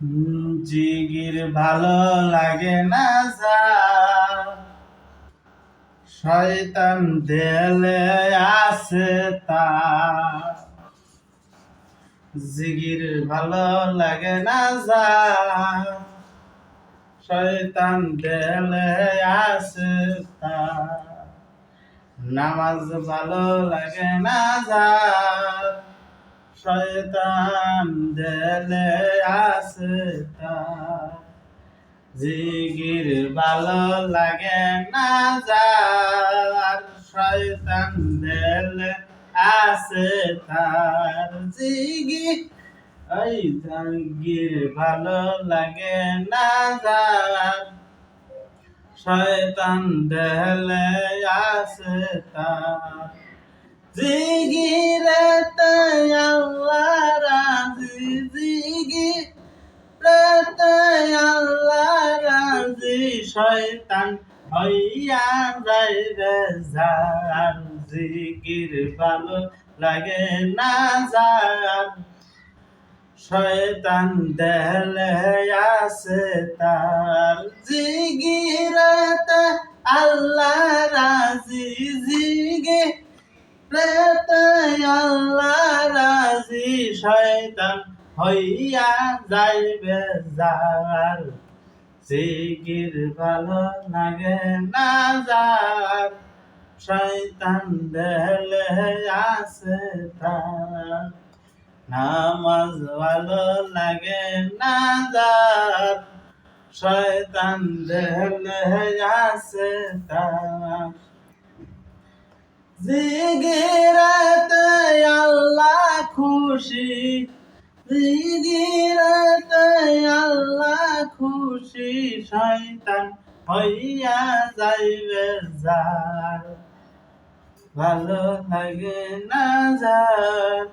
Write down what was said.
জিগির ভালো লাগে না যা শয়তান দেলে আছে তা জিগির ভালো লাগে না যা শয়তান দেলে আছে তা নামাজ ভালো লাগে না যা শয়তান দেলে তা জিগির ভালো লাগে না যার, শয়তান দেলে আছে তার। জিগি, ওই জাগির ভালো লাগে না যার, শয়তান দেলে আছে তার। জিগিরেতে শয়তান হইয়া যাইবে যার জিগির ভালো লাগে না যার। শয়তান দেলে আছে তার, জিগিরেতে আল্লাহ রাজি, জিগি রেতে আল্লাহ রাজি। শয়তান হইয়া যাইবে যার। জিগির ভালো লাগে না যার, শয়তান দেলে আছে তার। নামাজ ভালো লাগে না যার, শয়তান দেলে আছে তার। জিগিরাতে আল্লাহ খুশি, জিগিরাতে শয়তান হইয়া যাইবে যার। ভালো লাগে না যার।